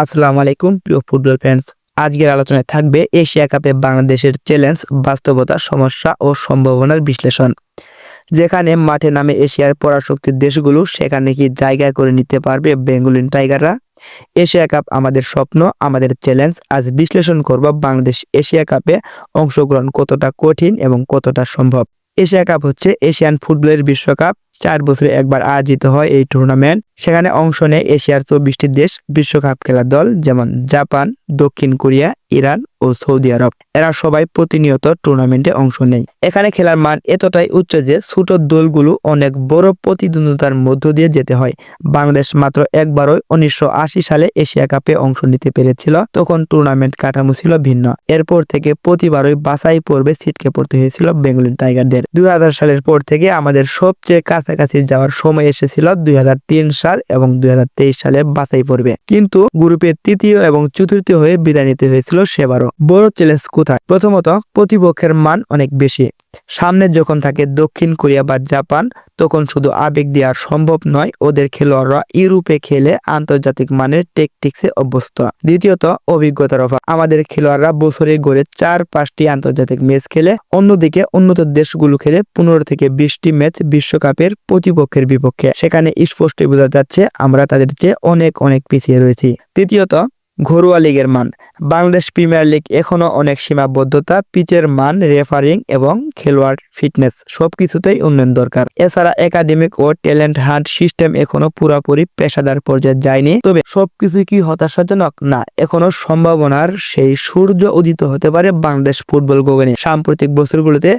আসসালামু আলাইকুম, প্রিয় ফুটবল ফ্যান্স আজকের আলোচনায় থাকবে এশিয়া কাপে বাংলাদেশের চ্যালেঞ্জ বাস্তবতা, সমস্যা ও সম্ভাবনার বিশ্লেষণ। যেখানে মাঠে নামে এশিয়ার পরাশক্তির দেশগুলো, সেখানে কি জায়গা করে নিতে পারবে বেঙ্গলিন টাইগাররা? এশিয়া কাপ আমাদের স্বপ্ন, আমাদের চ্যালেঞ্জ আজ বিশ্লেষণ করব বাংলাদেশ এশিয়া কাপে অংশগ্রহণ কতটা কঠিন এবং কতটা সম্ভব। এশিয়া কাপ হচ্ছে এশিয়ান ফুটবলের বিশ্বকাপ। চার বছরে একবার আয়োজিত হয় এই টুর্নামেন্ট সেখানে অংশ নেয় এশিয়ার চব্বিশটি দেশ বিশ্বকাপ খেলার দল, যেমন জাপান, দক্ষিণ কোরিয়া ইরান ও সৌদি আরব। এরা সবাই প্রতিনিয়ত টুর্নামেন্টে অংশ নেয়। এখানে খেলার মান এতটাই উচ্চ যে ছোট দলগুলো অনেক বড় প্রতিদ্বন্দ্বিতার মধ্য দিয়ে যেতে হয়। বাংলাদেশ মাত্র একবারই উনিশশো সালে এশিয়া কাপে অংশ নিতে পেরেছিল। তখন টুর্নামেন্ট কাঠামো ছিল ভিন্ন। এরপর থেকে প্রতিবারই বাছাই পর্বে ছিটকে পড়তে হয়েছিল বেঙ্গলিন টাইগারদের। দুই হাজার সালের পর থেকে আমাদের সবচেয়ে কাছাকাছি যাওয়ার সময় এসেছিল দুই হাজার তিন সাল এবং দুই হাজার তেইশ সালে বাছাই পর্বে। কিন্তু গ্রুপের তৃতীয় এবং চতুর্থ হয়ে বিদায় নিতে হয়েছিল সেবারও। বড় চ্যালেঞ্জ কোথায়? প্রথমত, প্রতিপক্ষের মান অনেক বেশি। সামনে যখন থাকে দক্ষিণ কোরিয়া বা জাপান, তখন শুধু আবেগ দেওয়া সম্ভব নয়, ওদের খেলোয়াড়রা ইউরোপে খেলে আন্তর্জাতিক মানের টেকটিক্সে অভ্যস্ত। দ্বিতীয়ত, অভিজ্ঞতার অভাব। আমাদের খেলোয়াড়রা বছরে গড়ে চার, পাঁচটি আন্তর্জাতিক ম্যাচ খেলে, অন্যদিকে উন্নত দেশগুলো খেলে পনেরো থেকে বিশটি ম্যাচ বিশ্বকাপের প্রতিপক্ষের বিপক্ষে। সেখানে স্পষ্ট বোঝা যাচ্ছে, আমরা তাদের চেয়ে অনেক অনেক পিছিয়ে রয়েছি। তৃতীয়ত ঘরোয়া লীগের মান। বাংলাদেশ প্রিমিয়ার লিগ এখনও অনেক সীমাবদ্ধতা, পিচের মান, রেফারিং এবং খেলোয়াড় ফিটনেস সবকিছুতেই উন্নয়ন দরকার। এছাড়া একাডেমিক ও ট্যালেন্ট হান্ট সিস্টেম এখনও পুরোপুরি পেশাদার পর্যায়ে যায়নি। তবে সবকিছু কি হতাশাজনক? না, এখনও সম্ভাবনার সেই সূর্য উদিত হতে পারে বাংলাদেশ ফুটবল গগনে। সাম্প্রতিক বছরগুলোতে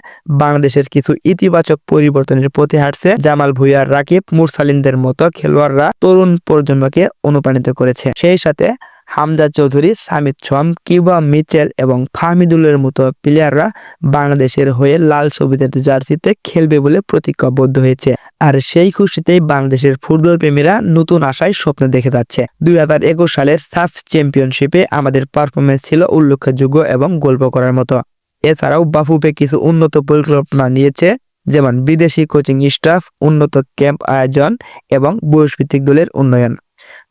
বাংলাদেশের কিছু ইতিবাচক পরিবর্তনের পথে হাঁটছে জামাল ভুইয়ার রাকিব মুরসালিনদের মতো খেলোয়াড়রা তরুণ প্রজন্মকে অনুপ্রাণিত করেছে। সেই সাথে Hamza Chowdhury Samid swamp Cuba Mitchell এবং ফাহমিদুলের মতো প্লেয়াররা বাংলাদেশের হয়ে লাল সবুজের জার্সিতে খেলবে বলে প্রতিজ্ঞাবদ্ধ হয়েছে। আর সেই খুশিতেই বাংলাদেশের ফুটবল প্রেমীরা নতুন আশায় স্বপ্ন দেখে যাচ্ছে। দুই হাজার একুশ সালের সাফ চ্যাম্পিয়নশিপে আমাদের পারফরমেন্স ছিল উল্লেখযোগ্য এবং গল্প করার মতো। এছাড়াও বাফুপে কিছু উন্নত পরিকল্পনা নিয়েছে, যেমন বিদেশি কোচিং স্টাফ উন্নত ক্যাম্প আয়োজন এবং বয়সভিত্তিক দলের উন্নয়ন।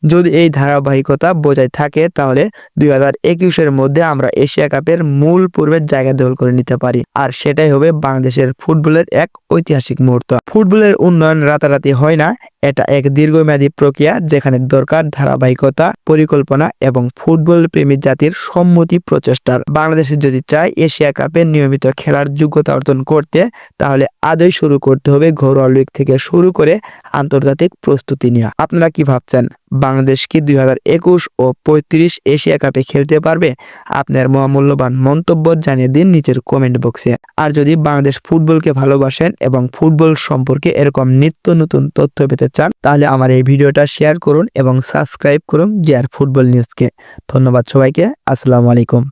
যদি এই ধারাবাহিকতা বজায় থাকে, তাহলে দুই হাজার একুশের মধ্যে আমরা এশিয়া কাপের মূল পূর্বের জায়গা দখল করে নিতে পারি। আর সেটাই হবে বাংলাদেশের ফুটবলের এক ঐতিহাসিক মুহূর্ত। ফুটবলের উন্নয়ন রাতারাতি হয় না এটা এক দীর্ঘমেয়াদী প্রক্রিয়া যেখানে দরকার ধারাবাহিকতা, পরিকল্পনা এবং ফুটবল প্রেমী জাতির সম্মতি প্রচেষ্টার। বাংলাদেশে যদি চায় এশিয়া কাপে নিয়মিত খেলার যোগ্যতা অর্জন করতে, তাহলে আদৌ শুরু করতে হবে ঘরোয়া লিগ থেকে শুরু করে আন্তর্জাতিক প্রস্তুতি নেওয়া। আপনারা কি ভাবছেন? বাংলাদেশ কি দুই হাজার একুশ ও পঁয়ত্রিশ এশিয়া কাপে খেলতে পারবে? আপনার মহামূল্যবান মন্তব্য জানিয়ে দিন নিচের কমেন্ট বক্সে। আর যদি বাংলাদেশ ফুটবলকে ভালোবাসেন এবং ফুটবল সম্পর্কে এরকম নিত্য নতুন তথ্য পেতে চান, তাহলে আমার এই ভিডিওটা শেয়ার করুন এবং সাবস্ক্রাইব করুন জিয়ার ফুটবল নিউজকে ধন্যবাদ সবাইকে, আসসালামু আলাইকুম।